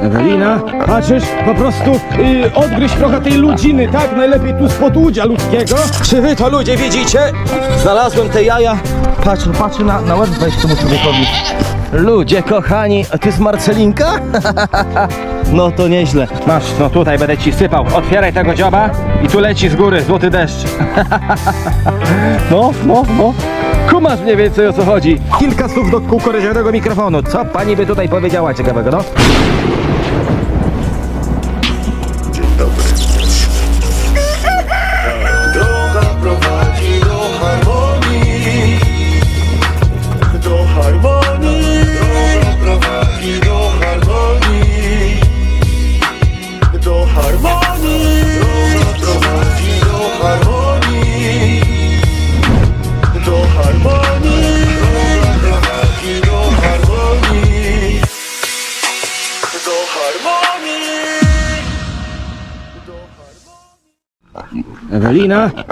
Ewelina, patrzysz, po prostu y, odgryź trochę tej ludziny, tak? Najlepiej tu spod łudzia ludzkiego. Czy wy to ludzie widzicie? Znalazłem te jaja. Patrz, patrzę na, na łeb weź temu człowiekowi. Ludzie kochani, a ty jest Marcelinka? No to nieźle. Masz, no tutaj będę ci sypał. Otwieraj tego dzioba i tu leci z góry złoty deszcz. No, no, no. Kumasz mniej więcej o co chodzi. Kilka słów do kukurydzianego mikrofonu. Co pani by tutaj powiedziała ciekawego, no?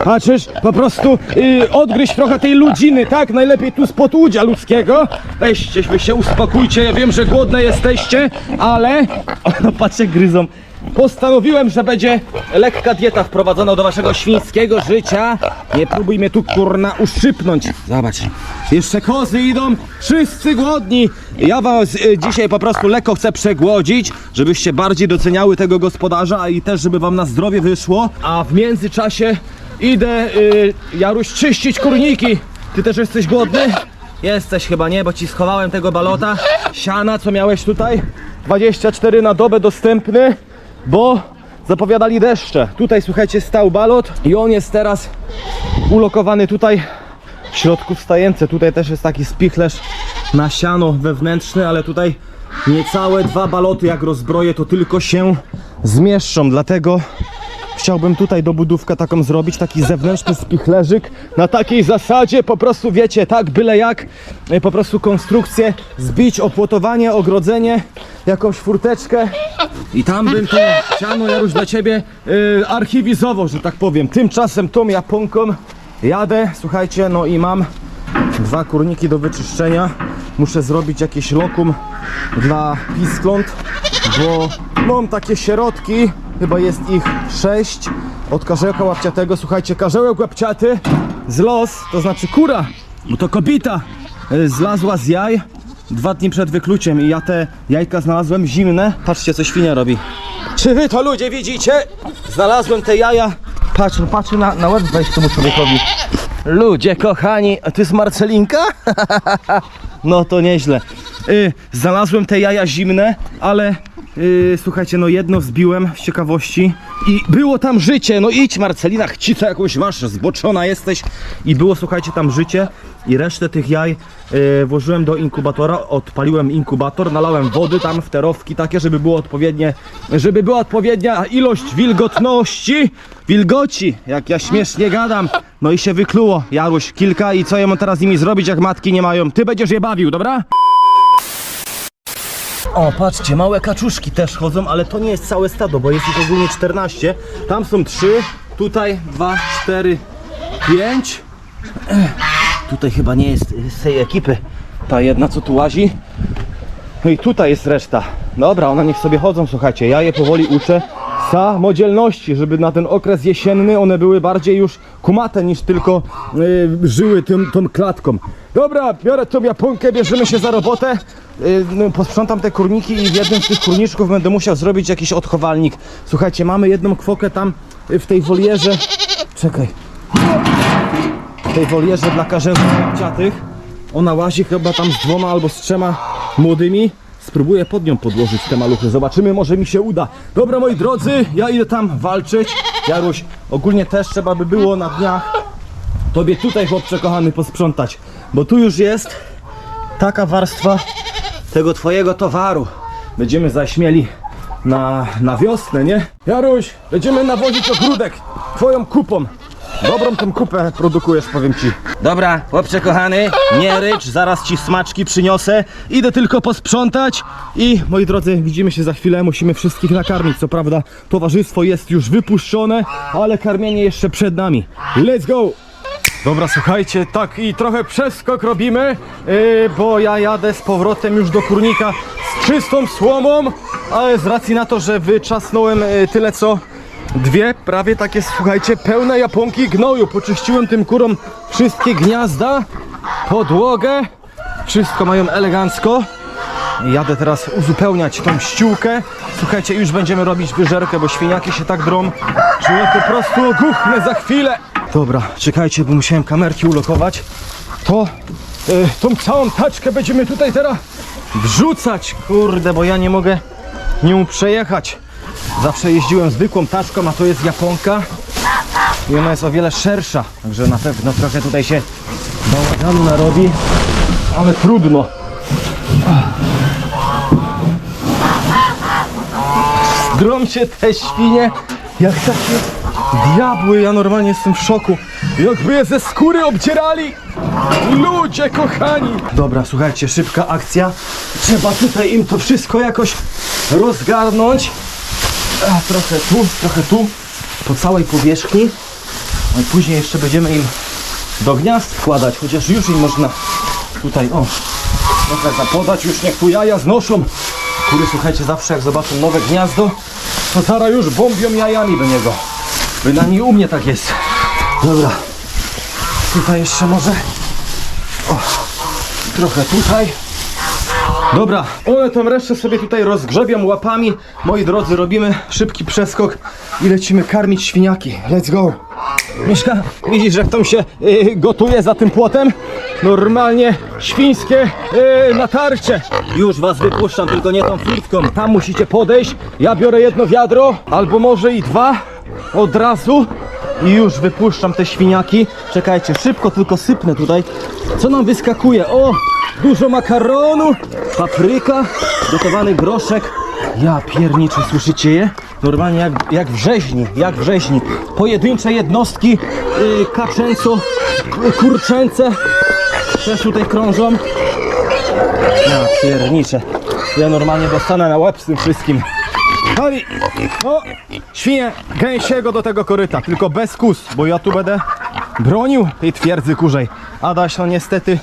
Patrzysz, po prostu y, odgryź trochę tej ludziny, tak? Najlepiej tu spod łudzia ludzkiego. Weźcie, się uspokójcie, ja wiem, że głodne jesteście, ale... O, no patrzcie, gryzą. Postanowiłem, że będzie lekka dieta wprowadzona do waszego świńskiego życia. Nie próbuj mnie tu kurna uszczypnąć. Zobacz, jeszcze kozy idą, wszyscy głodni. Ja was y, dzisiaj po prostu lekko chcę przegłodzić, żebyście bardziej doceniały tego gospodarza, i też, żeby wam na zdrowie wyszło. A w międzyczasie idę, y, Jaruś, czyścić kurniki. Ty też jesteś głodny? Jesteś chyba nie, bo ci schowałem tego balota. Siana, co miałeś tutaj? 24 na dobę dostępny, bo zapowiadali deszcze. Tutaj słuchajcie, stał balot i on jest teraz ulokowany tutaj w środku w stajence. Tutaj też jest taki spichlerz na siano wewnętrzny, ale tutaj niecałe dwa baloty jak rozbroję to tylko się zmieszczą, dlatego chciałbym tutaj dobudówkę taką zrobić, taki zewnętrzny spichlerzyk na takiej zasadzie, po prostu wiecie, tak byle jak, po prostu konstrukcję zbić, opłotowanie, ogrodzenie, jakąś furteczkę i tam bym to siano Jaruś dla ciebie y, archiwizował, że tak powiem. Tymczasem tą japonką jadę, słuchajcie, no i mam dwa kurniki do wyczyszczenia. Muszę zrobić jakieś lokum dla piskląt, bo mam takie sierotki, chyba jest ich sześć od karzełka łapciatego. Słuchajcie, karzełek łapciaty z los, to znaczy kura, bo to kobita y, zlazła z jaj dwa dni przed wykluciem i ja te jajka znalazłem zimne. Patrzcie, co świnia robi. Czy wy to ludzie widzicie? Znalazłem te jaja. Patrz, patrzę na, na łeb weź temu człowiekowi. Ludzie kochani, a ty jest Marcelinka? No to nieźle. Y, znalazłem te jaja zimne, ale y, słuchajcie, no jedno wzbiłem z ciekawości i było tam życie. No idź Marcelina, chcicę jakąś masz, zboczona jesteś. I było, słuchajcie, tam życie i resztę tych jaj y, włożyłem do inkubatora, odpaliłem inkubator, nalałem wody tam w te rowki takie, żeby było odpowiednie, żeby była odpowiednia ilość wilgotności, wilgoci, jak ja śmiesznie gadam. No i się wykluło, Jaruś, kilka i co ja mam teraz z nimi zrobić, jak matki nie mają? Ty będziesz je bawił, dobra? O, patrzcie, małe kaczuszki też chodzą, ale to nie jest całe stado, bo jest ich ogólnie 14. Tam są 3, tutaj 2, 4, 5. Tutaj chyba nie jest z tej ekipy ta jedna, co tu łazi. No i tutaj jest reszta. Dobra, one niech sobie chodzą, słuchajcie. Ja je powoli uczę samodzielności, żeby na ten okres jesienny one były bardziej już kumate niż tylko y, żyły tym, tą klatką. Dobra, biorę tą japonkę, bierzemy się za robotę. Y, no, posprzątam te kurniki i w jednym z tych kurniczków będę musiał zrobić jakiś odchowalnik. Słuchajcie, mamy jedną kwokę tam y, w tej wolierze. Czekaj. Tej wolierze dla karzełków ciatych. Ona łazi chyba tam z dwoma albo z trzema młodymi. Spróbuję pod nią podłożyć te maluchy. Zobaczymy, może mi się uda. Dobra, moi drodzy, ja idę tam walczyć. Jaruś, ogólnie też trzeba by było na dniach tobie tutaj, chłopcze kochany, posprzątać. Bo tu już jest taka warstwa tego twojego towaru. Będziemy zaśmieli na, na wiosnę, nie? Jaruś, będziemy nawozić ogródek twoją kupą. Dobrą tą kupę produkujesz, powiem ci. Dobra, chłopcze kochany, nie rycz, zaraz ci smaczki przyniosę. Idę tylko posprzątać i moi drodzy, widzimy się za chwilę, musimy wszystkich nakarmić. Co prawda, towarzystwo jest już wypuszczone, ale karmienie jeszcze przed nami. Let's go! Dobra, słuchajcie, tak i trochę przeskok robimy, yy, bo ja jadę z powrotem już do kurnika z czystą słomą, ale z racji na to, że wyczasnąłem yy, tyle co dwie, prawie takie, słuchajcie, pełne japonki gnoju. Poczyściłem tym kurom wszystkie gniazda, podłogę, wszystko mają elegancko. Jadę teraz uzupełniać tą ściółkę. Słuchajcie, już będziemy robić wyżerkę, bo świniaki się tak drą, że ja po prostu ogłuchnę za chwilę. Dobra, czekajcie, bo musiałem kamerki ulokować. To y, tą całą taczkę będziemy tutaj teraz wrzucać. Kurde, bo ja nie mogę nią przejechać. Zawsze jeździłem zwykłą taczką, a to jest japonka. I ona jest o wiele szersza. Także na pewno trochę tutaj się bałaganu narobi. Ale trudno. Drą się te świnie jak takie diabły. Ja normalnie jestem w szoku. Jakby je ze skóry obdzierali. Ludzie kochani. Dobra, słuchajcie, szybka akcja. Trzeba tutaj im to wszystko jakoś rozgarnąć. A, trochę tu, trochę tu. Po całej powierzchni. A później jeszcze będziemy im do gniazd wkładać, chociaż już im można tutaj, o, trochę zapodać, już niech tu jaja znoszą. Kury, słuchajcie, zawsze jak zobaczą nowe gniazdo, to zaraz już bombią jajami do niego. Bynajmniej u mnie tak jest. Dobra. Tutaj jeszcze może. O, trochę tutaj. Dobra, one tą resztę sobie tutaj rozgrzebią łapami. Moi drodzy, robimy szybki przeskok i lecimy karmić świniaki. Let's go! Mieszka, widzisz jak tam się y, gotuje za tym płotem? Normalnie świńskie y, natarcie. Już was wypuszczam, tylko nie tą furtką. Tam musicie podejść. Ja biorę jedno wiadro, albo może i dwa od razu. I już wypuszczam te świniaki. Czekajcie, szybko tylko sypnę tutaj. Co nam wyskakuje? O! Dużo makaronu, papryka, gotowany groszek. Ja pierniczę, słyszycie je? Normalnie jak, jak w rzeźni, jak w rzeźni. Pojedyncze jednostki, yy, kaczęco, yy, kurczęce też tutaj krążą. Ja pierniczę. Ja normalnie dostanę na łeb z tym wszystkim. Hali, no, świnie gęsiego do tego koryta, tylko bez kus, bo ja tu będę bronił tej twierdzy kurzej. Adaś, no niestety,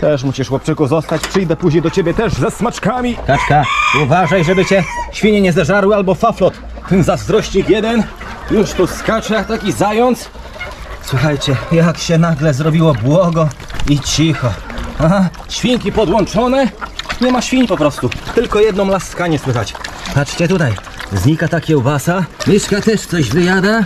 też musisz chłopczyku zostać, przyjdę później do ciebie też ze smaczkami. Kaczka, uważaj, żeby cię świnie nie zeżarły albo faflot. Ten zazdrościk jeden już tu skacze jak taki zając. Słuchajcie, jak się nagle zrobiło błogo i cicho. Aha, świnki podłączone. Nie ma świń po prostu. Tylko jedno laskanie słychać. Patrzcie tutaj. Znika ta kiełbasa. Myszka też coś wyjada.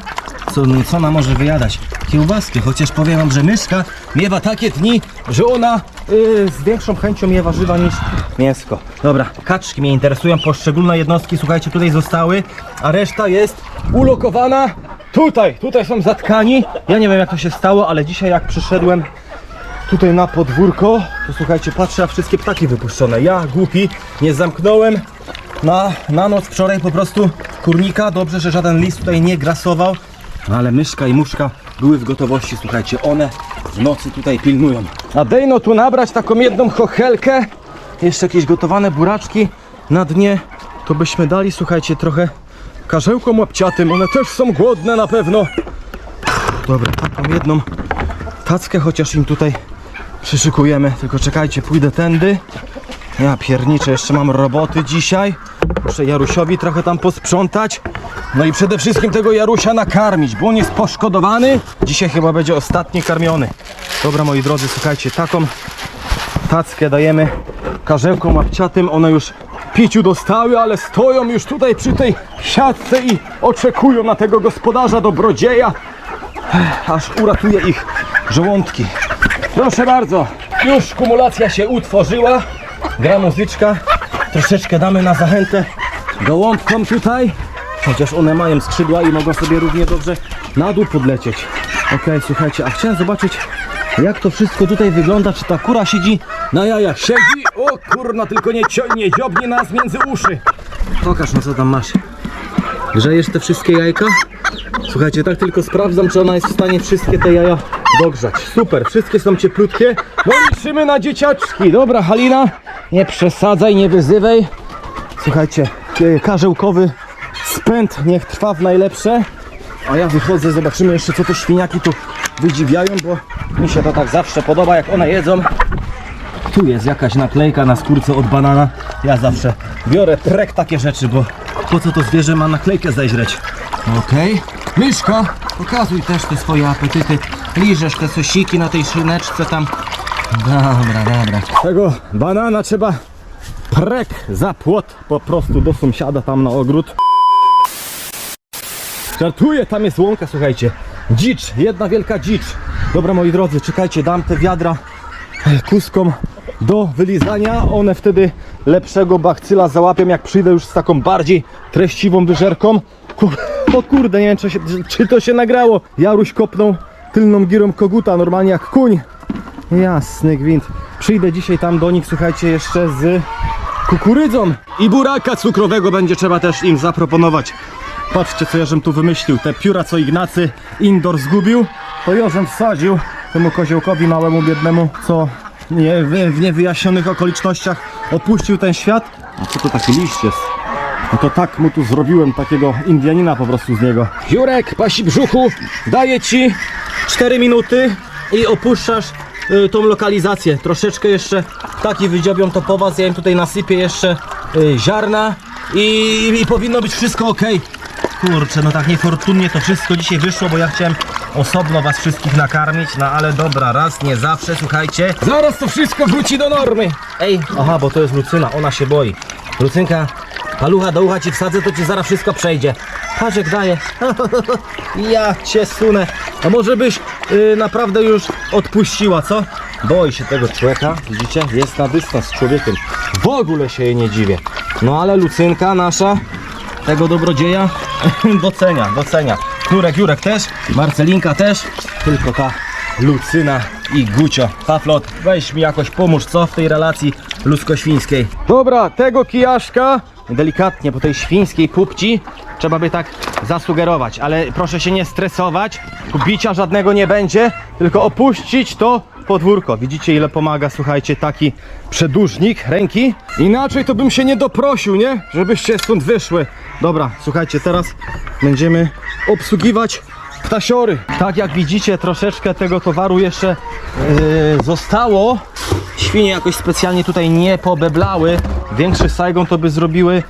Co, no, co ona może wyjadać? Kiełbaskę, chociaż powiem wam, że myszka miewa takie dni, że ona yy, z większą chęcią je warzywa niż mięsko. Dobra, kaczki mnie interesują, poszczególne jednostki, słuchajcie, tutaj zostały, a reszta jest ulokowana tutaj. Tutaj są zatkani. Ja nie wiem jak to się stało, ale dzisiaj jak przyszedłem tutaj na podwórko, to słuchajcie, patrzę, a wszystkie ptaki wypuszczone. Ja, głupi, nie zamknąłem na, na noc wczoraj po prostu kurnika. Dobrze, że żaden lis tutaj nie grasował. No ale myszka i muszka były w gotowości, słuchajcie, one w nocy tutaj pilnują. A dejno tu nabrać taką jedną chochelkę, jeszcze jakieś gotowane buraczki na dnie, to byśmy dali, słuchajcie, trochę karzełkom łapciatym, one też są głodne na pewno. Dobra, taką jedną tackę chociaż im tutaj przyszykujemy. Tylko czekajcie, pójdę tędy. Ja pierniczę, jeszcze mam roboty dzisiaj. Muszę Jarusiowi trochę tam posprzątać. No i przede wszystkim tego Jarusia nakarmić, bo on jest poszkodowany. Dzisiaj chyba będzie ostatni karmiony. Dobra moi drodzy, słuchajcie, taką tackę dajemy karzełkom łapciatym. One już piciu dostały, ale stoją już tutaj przy tej siatce i oczekują na tego gospodarza dobrodzieja aż uratuje ich żołądki. Proszę bardzo, już kumulacja się utworzyła. Gra muzyczka. Troszeczkę damy na zachętę gołąbkom tutaj. Chociaż one mają skrzydła i mogą sobie równie dobrze na dół podlecieć. Okej, słuchajcie, a chciałem zobaczyć jak to wszystko tutaj wygląda. Czy ta kura siedzi na jajach? Siedzi? O kurna, tylko nie, nie dziobnie nas między uszy. Pokaż no co tam masz. Grzejesz te wszystkie jajka? Słuchajcie, tak tylko sprawdzam, czy ona jest w stanie wszystkie te jaja dogrzać. Super, wszystkie są cieplutkie. No liczymy na dzieciaczki. Dobra, Halina, nie przesadzaj, nie wyzywaj. Słuchajcie, e, karzełkowy spęd niech trwa w najlepsze. A ja wychodzę, zobaczymy jeszcze co te świniaki tu wydziwiają, bo mi się to tak zawsze podoba, jak one jedzą. Tu jest jakaś naklejka na skórce od banana. Ja zawsze biorę trek takie rzeczy, bo po co to zwierzę ma naklejkę zeźreć? Okej. Myszko, pokazuj też te swoje apetyty. Liżesz te sosiki na tej szyneczce tam. Dobra, dobra. Tego banana trzeba prek za płot po prostu do sąsiada tam na ogród. Żartuję, tam jest łąka, słuchajcie. Dzicz, jedna wielka dzicz. Dobra, moi drodzy, czekajcie, dam te wiadra kuskom do wylizania. One wtedy lepszego bakcyla załapią, jak przyjdę już z taką bardziej treściwą wyżerką. Kur... O kurde, nie wiem, czy, się, czy to się nagrało. Jaruś kopnął tylną girą koguta, normalnie jak kuń. Jasny gwint. Przyjdę dzisiaj tam do nich, słuchajcie, jeszcze z kukurydzą. I buraka cukrowego będzie trzeba też im zaproponować. Patrzcie, co żem tu wymyślił. Te pióra, co Ignacy Indoor zgubił, to żem wsadził temu koziołkowi małemu, biednemu, co nie, w niewyjaśnionych okolicznościach opuścił ten świat. A co to taki liść jest? No to tak mu tu zrobiłem takiego Indianina po prostu z niego. Jurek, pasi brzuchu, daję ci 4 minuty i opuszczasz y, tą lokalizację. Troszeczkę jeszcze taki wydziobią to po was. Ja im tutaj nasypię jeszcze y, ziarna i, i powinno być wszystko ok. Kurczę, no tak niefortunnie to wszystko dzisiaj wyszło, bo ja chciałem osobno was wszystkich nakarmić, no ale dobra, raz, nie zawsze, słuchajcie. Zaraz to wszystko wróci do normy. Ej, aha, bo to jest Lucyna, ona się boi. Lucynka, palucha do ucha ci wsadzę, to ci zaraz wszystko przejdzie. Patrz jak daje. ja cię sunę. A może byś y, naprawdę już odpuściła, co? Boi się tego człowieka, widzicie? Jest na dystans z człowiekiem. W ogóle się jej nie dziwię. No ale Lucynka nasza tego dobrodzieja docenia, docenia. Jurek, Jurek też, Marcelinka też, tylko ta Lucyna i Gucio. Paflot, weź mi jakoś pomóż, co w tej relacji ludzko-świńskiej. Dobra, tego kijaszka delikatnie po tej świńskiej pupci trzeba by tak zasugerować, ale proszę się nie stresować, tu bicia żadnego nie będzie, tylko opuścić to podwórko. Widzicie ile pomaga, słuchajcie, taki przedłużnik ręki? Inaczej to bym się nie doprosił, nie? Żebyście stąd wyszły. Dobra, słuchajcie, teraz będziemy obsługiwać ptasiory. Tak jak widzicie, troszeczkę tego towaru jeszcze yy, zostało. Świnie jakoś specjalnie tutaj nie pobeblały. Większy Saigon to by zrobiły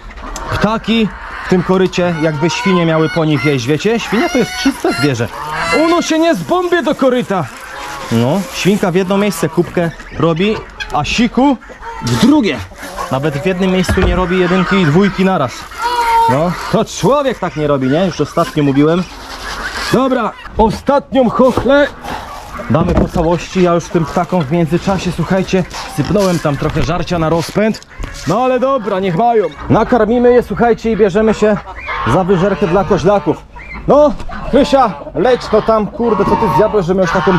ptaki w tym korycie, jakby świnie miały po nich jeść, wiecie? Świnia to jest czyste zwierzę. Uno się nie zbombie do koryta. No, świnka w jedno miejsce kubkę robi, a siku w drugie. Nawet w jednym miejscu nie robi jedynki i dwójki naraz. No, to człowiek tak nie robi, nie? Już ostatnio mówiłem. Dobra, ostatnią chochlę damy po całości. Ja już tym ptakom w międzyczasie, słuchajcie, sypnąłem tam trochę żarcia na rozpęd. No ale dobra, niech mają. Nakarmimy je, słuchajcie, i bierzemy się za wyżerkę dla koźlaków. No, Krysia, leć to tam, kurde, co ty zjadłeś, że miałeś taką,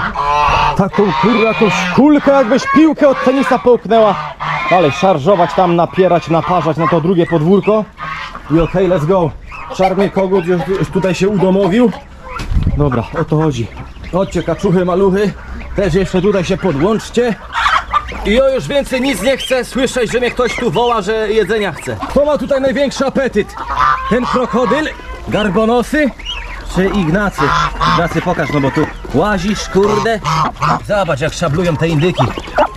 taką, kurde, jakąś kulkę, jakbyś piłkę od tenisa połknęła. Dalej, szarżować tam, napierać, naparzać na to drugie podwórko. I okej, let's go. Czarny kogut już, już tutaj się udomowił. Dobra, o to chodzi. Chodźcie, kaczuchy, maluchy. Też jeszcze tutaj się podłączcie. I ja już więcej nic nie chcę słyszeć, że mnie ktoś tu woła, że jedzenia chce. Kto ma tutaj największy apetyt? Ten krokodyl? Garbonosy? Czy Ignacy? Ignacy pokaż, no bo tu łazisz, kurde. Zobacz jak szablują te indyki.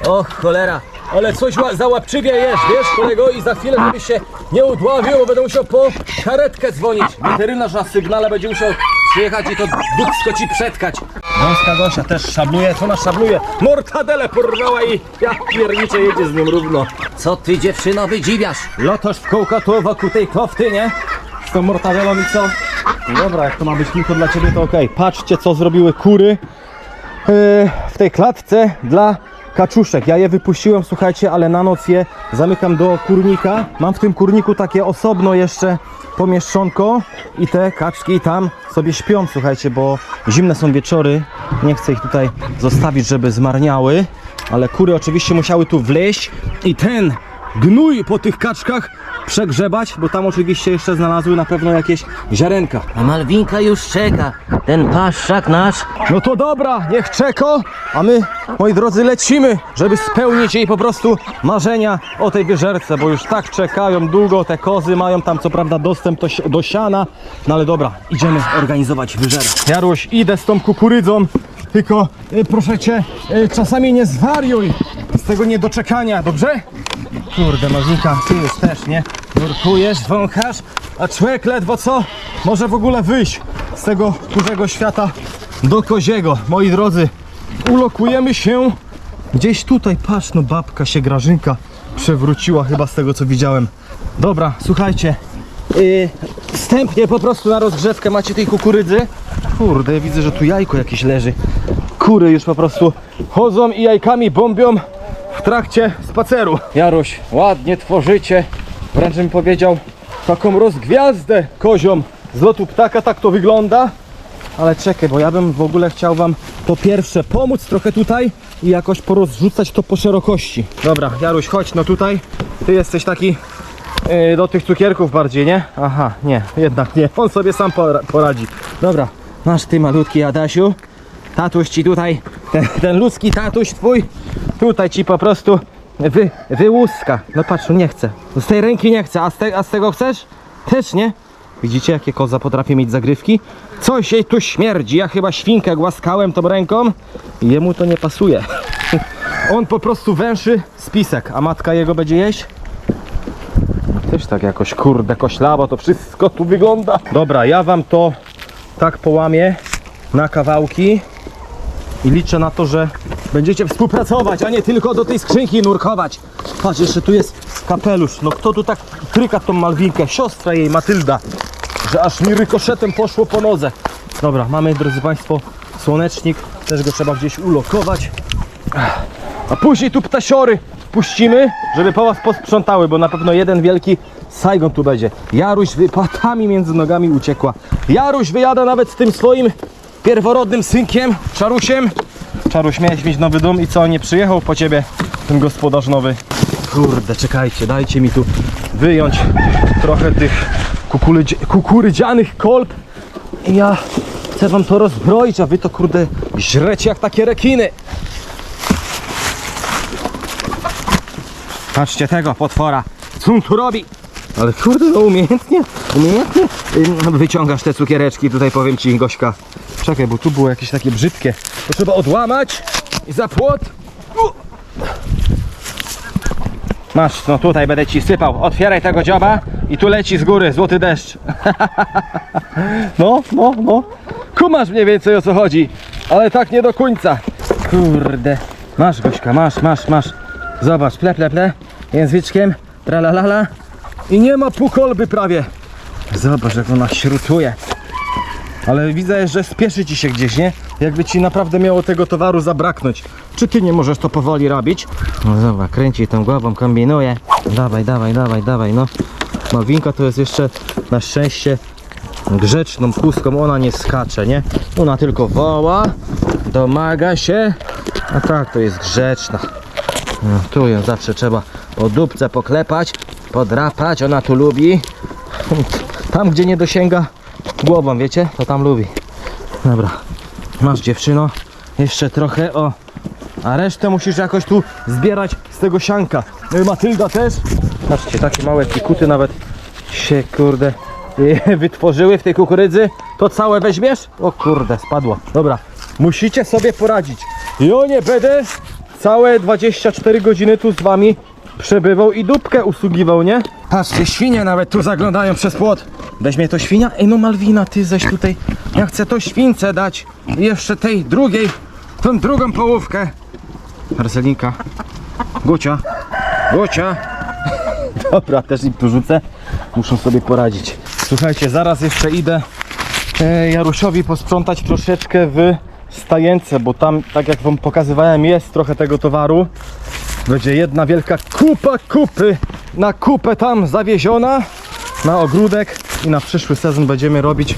Och, cholera. Ale coś ła- załapczywie jesz, wiesz kolego? I za chwilę, żebyś się nie udławił, bo będę musiał po karetkę dzwonić. Weterynarz na sygnale będzie musiał przyjechać i to dupsko ci przetkać. Wąska Gosia też szabluje, co ona szabluje? Mortadelę porwała i ja piernicze jedzie z nią równo. Co ty dziewczyno wydziwiasz? Lotosz w kołka tu wokół tej kofty, nie? Z tą mortadelą i co? No Dobra, jak to ma być tylko dla ciebie, to okej. Patrzcie, co zrobiły kury yy, w tej klatce dla kaczuszek. Ja je wypuściłem, słuchajcie, ale na noc je zamykam do kurnika. Mam w tym kurniku takie osobno jeszcze pomieszczonko i te kaczki tam sobie śpią, słuchajcie, bo zimne są wieczory. Nie chcę ich tutaj zostawić, żeby zmarniały, ale kury oczywiście musiały tu wleźć i ten gnój po tych kaczkach przegrzebać, bo tam oczywiście jeszcze znalazły na pewno jakieś ziarenka. A Malwinka już czeka. Ten paszczak nasz. No to dobra, niech czeko, a my, moi drodzy, lecimy, żeby spełnić jej po prostu marzenia o tej wyżerce, bo już tak czekają długo, te kozy mają tam co prawda dostęp do, do siana, no ale dobra, idziemy organizować wyżerę. Jaruś, idę z tą kukurydzą, tylko y, proszę cię, y, czasami nie zwariuj z tego niedoczekania, dobrze? Kurde, Mazinka, ty już też, nie? Nurkujesz, wąchasz, a człowiek ledwo co może w ogóle wyjść z tego dużego świata do koziego. Moi drodzy, ulokujemy się gdzieś tutaj. Patrz, no babka się Grażynka przewróciła chyba z tego co widziałem. Dobra, słuchajcie, yy, wstępnie po prostu na rozgrzewkę macie tej kukurydzy. Kurde, widzę, że tu jajko jakieś leży. Kury już po prostu chodzą i jajkami bombią w trakcie spaceru. Jaruś, ładnie tworzycie, wręcz bym powiedział, taką rozgwiazdę kozią z lotu ptaka, tak to wygląda. Ale czekaj, bo ja bym w ogóle chciał wam po pierwsze pomóc trochę tutaj i jakoś porozrzucać to po szerokości. Dobra, Jaruś, chodź no tutaj. Ty jesteś taki yy, do tych cukierków bardziej, nie? Aha, nie, jednak nie. On sobie sam pora- poradzi. Dobra, masz ty malutki Adasiu. Tatuś ci tutaj, ten, ten ludzki tatuś twój, tutaj ci po prostu wy, wyłuska. No patrz, nie chcę. Z tej ręki nie chcę, a z, te, a z tego chcesz? Też nie? Widzicie, jakie koza potrafi mieć zagrywki? Coś jej tu śmierdzi. Ja chyba świnkę głaskałem tą ręką i jemu to nie pasuje. On po prostu węszy spisek, a matka jego będzie jeść? Też tak jakoś kurde koślawo to wszystko tu wygląda. Dobra, ja wam to tak połamię na kawałki i liczę na to, że będziecie współpracować, a nie tylko do tej skrzynki nurkować. Patrz, jeszcze tu jest kapelusz. No kto tu tak tryka tą Malwinkę? Siostra jej, Matylda. Że aż mi rykoszetem poszło po nodze. Dobra, mamy, drodzy Państwo, słonecznik. Też go trzeba gdzieś ulokować. A później tu ptasiory puścimy, żeby po was posprzątały, bo na pewno jeden wielki Saigon tu będzie. Jaruś wypłatami między nogami uciekła. Jaruś wyjada nawet z tym swoim pierworodnym synkiem, Czarusiem. Czaruś, miałeś mieć nowy dom i co, nie przyjechał po ciebie ten gospodarz nowy? Kurde, czekajcie, dajcie mi tu wyjąć trochę tych kukurydzi- kukurydzianych kolb. Ja chcę wam to rozbroić, a wy to kurde źrecie jak takie rekiny. Patrzcie tego potwora. Co on tu robi? Ale kurde, no umiejętnie, umiejętnie wyciągasz te cukiereczki, tutaj powiem ci Gośka. Czekaj, bo tu było jakieś takie brzydkie. To trzeba odłamać i za płot. Masz, no tutaj będę ci sypał. Otwieraj tego dzioba i tu leci z góry złoty deszcz. No, no, no. Kumasz mniej więcej o co chodzi, ale tak nie do końca. Kurde. Masz Gośka, masz, masz, masz. Zobacz, ple, ple, ple. Języczkiem, tralalala. I nie ma pół kolby prawie. Zobacz jak ona śrutuje. Ale widzę, że spieszy ci się gdzieś, nie? Jakby ci naprawdę miało tego towaru zabraknąć. Czy ty nie możesz to powoli robić? No zobacz, kręci tą głową, kombinuje. Dawaj, dawaj, dawaj, dawaj, no. Malwinka to jest jeszcze na szczęście grzeczną puską, ona nie skacze, nie? Ona tylko woła, domaga się, a tak to jest grzeczna. No, tu ją zawsze trzeba po dupce poklepać, podrapać, ona tu lubi. Tam gdzie nie dosięga głową, wiecie, to tam lubi. Dobra, masz dziewczyno, jeszcze trochę, o. A resztę musisz jakoś tu zbierać z tego sianka. No Matylda też. Patrzcie, takie małe pikuty nawet się, kurde, wytworzyły w tej kukurydzy. To całe weźmiesz? O kurde, spadło. Dobra, musicie sobie poradzić. Ja nie będę całe 24 godziny tu z wami przebywał i dupkę usługiwał, nie? Patrzcie, świnie nawet tu zaglądają przez płot. Weźmie to świnia? Ej no Malwina, ty zaś tutaj. Ja chcę to śwince dać. I jeszcze tej drugiej, tą drugą połówkę. Marcelinka. Gucia. Gucia. Dobra, też im tu rzucę. Muszą sobie poradzić. Słuchajcie, zaraz jeszcze idę e, Jarusiowi posprzątać troszeczkę w stajence, bo tam, tak jak wam pokazywałem, jest trochę tego towaru. Będzie jedna wielka kupa kupy na kupę tam zawieziona na ogródek i na przyszły sezon będziemy robić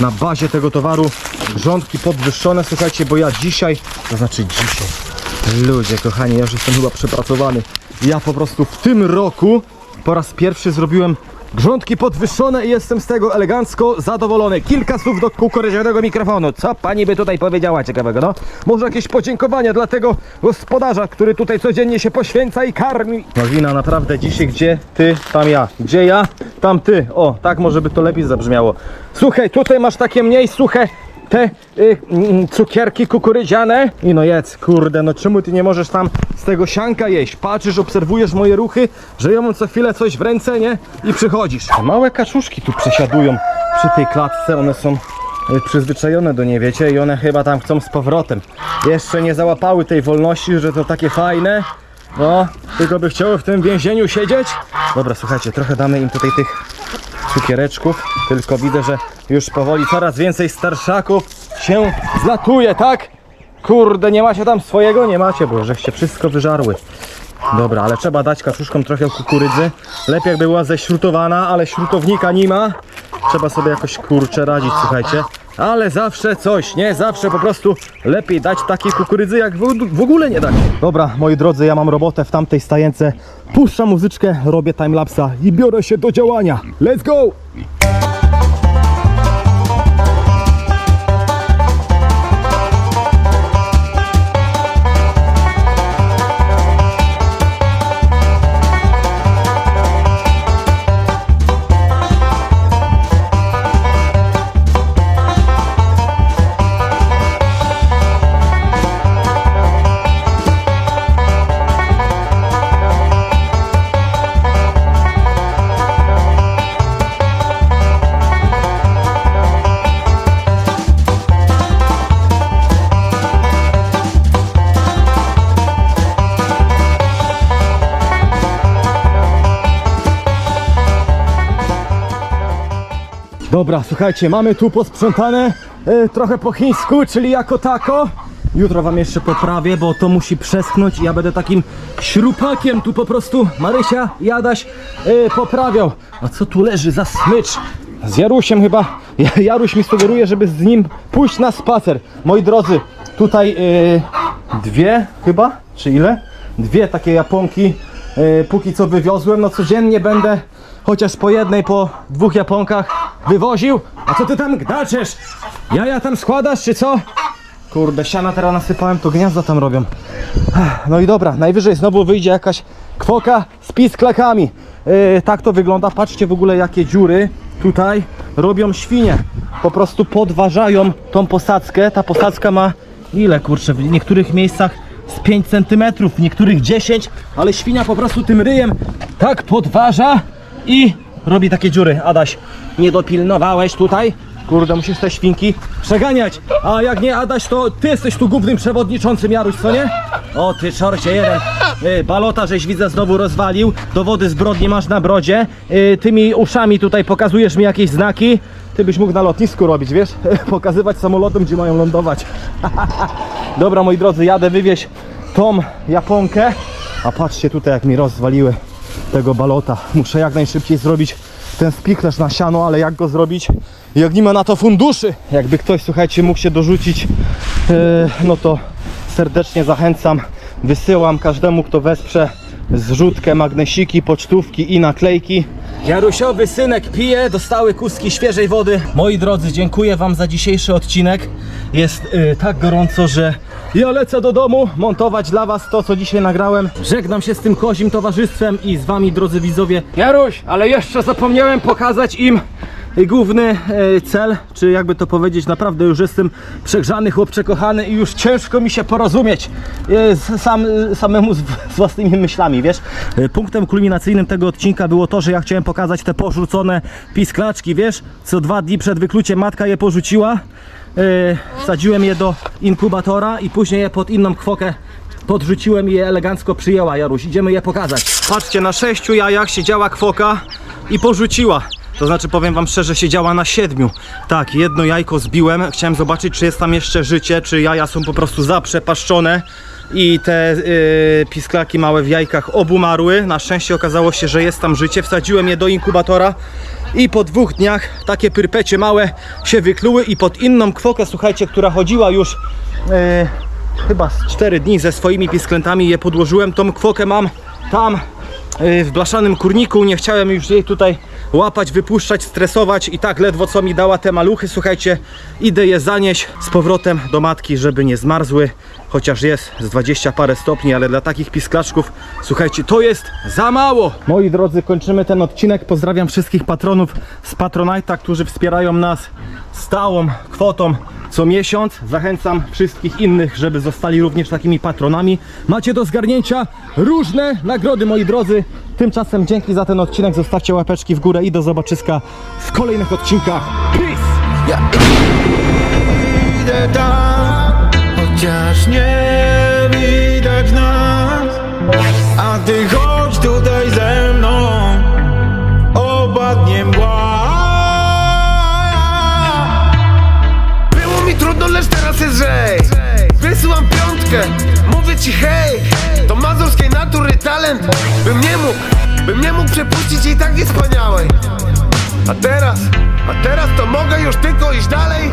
na bazie tego towaru grządki podwyższone. Słuchajcie, bo ja dzisiaj, to znaczy dzisiaj, Ludzie, kochani, ja już jestem chyba przepracowany. Ja po prostu w tym roku po raz pierwszy zrobiłem grządki podwyższone i jestem z tego elegancko zadowolony. Kilka słów do kukurydzianego mikrofonu. Co pani by tutaj powiedziała ciekawego, no? Może jakieś podziękowania dla tego gospodarza, który tutaj codziennie się poświęca i karmi. Nowina naprawdę dzisiaj, gdzie ty, tam ja. Gdzie ja, tam ty. O, tak może by to lepiej zabrzmiało. Słuchaj, tutaj masz takie mniej suche te y, mm, cukierki kukurydziane i no jedz, kurde, no czemu ty nie możesz tam z tego sianka jeść? Patrzysz, obserwujesz moje ruchy, że ja mam co chwilę coś w ręce, nie? I przychodzisz. Małe kaczuszki tu przesiadują przy tej klatce, one są y, przyzwyczajone do niej, wiecie, i one chyba tam chcą z powrotem. Jeszcze nie załapały tej wolności, że to takie fajne. No, tylko by chciały w tym więzieniu siedzieć. Dobra, słuchajcie, trochę damy im tutaj tych cukiereczków, tylko widzę, że już powoli coraz więcej starszaków się zlatuje, tak? Kurde, nie macie tam swojego? Nie macie, bo żeście wszystko wyżarły. Dobra, ale trzeba dać kaczuszkom trochę kukurydzy. Lepiej jakby była ześrutowana, ale śrutownika nie ma. Trzeba sobie jakoś kurczę radzić, słuchajcie. Ale zawsze coś, nie? Zawsze po prostu lepiej dać takiej kukurydzy, jak w ogóle nie dać. Dobra, moi drodzy, ja mam robotę w tamtej stajence. Puszczam muzyczkę, robię timelapsa i biorę się do działania. Let's go! Dobra, słuchajcie, mamy tu posprzątane e, trochę po chińsku, czyli jako tako. Jutro wam jeszcze poprawię, bo to musi przeschnąć i ja będę takim śrupakiem tu po prostu Marysia i Adaś e, poprawiał. A co tu leży za smycz? Z Jarusiem chyba. Ja- Jaruś mi sugeruje, żeby z nim pójść na spacer. Moi drodzy, tutaj e, dwie chyba, czy ile? Dwie takie japonki e, póki co wywiozłem. No codziennie będę chociaż po jednej, po dwóch japonkach wywoził. A co ty tam gdaczesz? Jaja tam składasz, czy co? Kurde, siana teraz nasypałem, to gniazda tam robią. No i dobra, najwyżej znowu wyjdzie jakaś kwoka z pisklakami. Yy, tak to wygląda. Patrzcie w ogóle jakie dziury tutaj robią świnie. Po prostu podważają tą posadzkę. Ta posadzka ma ile kurczę, w niektórych miejscach z 5 cm, w niektórych 10, ale świnia po prostu tym ryjem tak podważa i robi takie dziury. Adaś, nie dopilnowałeś tutaj? Kurde, musisz te świnki przeganiać. A jak nie Adaś, to ty jesteś tu głównym przewodniczącym, Jaruś, co nie? O ty czorcie jeden. Y, balota, żeś widzę znowu rozwalił. Dowody zbrodni masz na brodzie. Y, tymi uszami tutaj pokazujesz mi jakieś znaki. Ty byś mógł na lotnisku robić, wiesz? Pokazywać samolotem, gdzie mają lądować. Dobra, moi drodzy, jadę wywieźć tą japonkę. A patrzcie tutaj, jak mi rozwaliły tego balota. Muszę jak najszybciej zrobić ten spichlerz na siano, ale jak go zrobić? Jak nie ma na to funduszy. Jakby ktoś, słuchajcie, mógł się dorzucić, yy, no to serdecznie zachęcam. Wysyłam każdemu, kto wesprze zrzutkę, magnesiki, pocztówki i naklejki. Jarusiowy synek pije, dostały kuski świeżej wody. Moi drodzy, dziękuję Wam za dzisiejszy odcinek. Jest y, tak gorąco, że ja lecę do domu montować dla Was to, co dzisiaj nagrałem. Żegnam się z tym kozim towarzystwem i z Wami, drodzy widzowie. Jaruś, ale jeszcze zapomniałem pokazać im główny e, cel, czy jakby to powiedzieć, naprawdę już jestem przegrzany, chłopcze kochany i już ciężko mi się porozumieć e, sam, samemu z, z własnymi myślami, wiesz. E, Punktem kulminacyjnym tego odcinka było to, że ja chciałem pokazać te porzucone pisklaczki, wiesz, co dwa dni przed wykluciem matka je porzuciła. E, Wsadziłem je do inkubatora i później je pod inną kwokę podrzuciłem i je elegancko przyjęła Jaruś. Idziemy je pokazać. Patrzcie, na sześciu jajach siedziała kwoka i porzuciła. To znaczy powiem wam szczerze, siedziała na siedmiu. Tak, jedno jajko zbiłem. Chciałem zobaczyć, czy jest tam jeszcze życie, czy jaja są po prostu zaprzepaszczone. I te yy, pisklaki małe w jajkach obumarły. Na szczęście okazało się, że jest tam życie. Wsadziłem je do inkubatora i po dwóch dniach takie pyrpecie małe się wykluły i pod inną kwokę, słuchajcie, która chodziła już yy, chyba z 4 dni ze swoimi pisklętami je podłożyłem. Tą kwokę mam tam yy, w blaszanym kurniku. Nie chciałem już jej tutaj łapać, wypuszczać, stresować i tak ledwo co mi dała te maluchy. Słuchajcie, idę je zanieść z powrotem do matki, żeby nie zmarzły. Chociaż jest z 20 parę stopni, ale dla takich pisklaczków, słuchajcie, to jest za mało. Moi drodzy, kończymy ten odcinek. Pozdrawiam wszystkich patronów z Patronite'a, którzy wspierają nas stałą kwotą co miesiąc. Zachęcam wszystkich innych, żeby zostali również takimi patronami. Macie do zgarnięcia różne nagrody, moi drodzy. Tymczasem dzięki za ten odcinek. Zostawcie łapeczki w górę i do zobaczyska w kolejnych odcinkach. Peace! Idę tam, chociaż nie widać nas A ty chodź tutaj ze mną Opadnie mgła Było mi trudno, lecz teraz jest lżej Wysyłam piątkę, mówię ci hej To mazurskiej natury talent Bym nie mógł, bym nie mógł przepuścić jej takiej wspaniałej. A teraz, a teraz to mogę już tylko iść dalej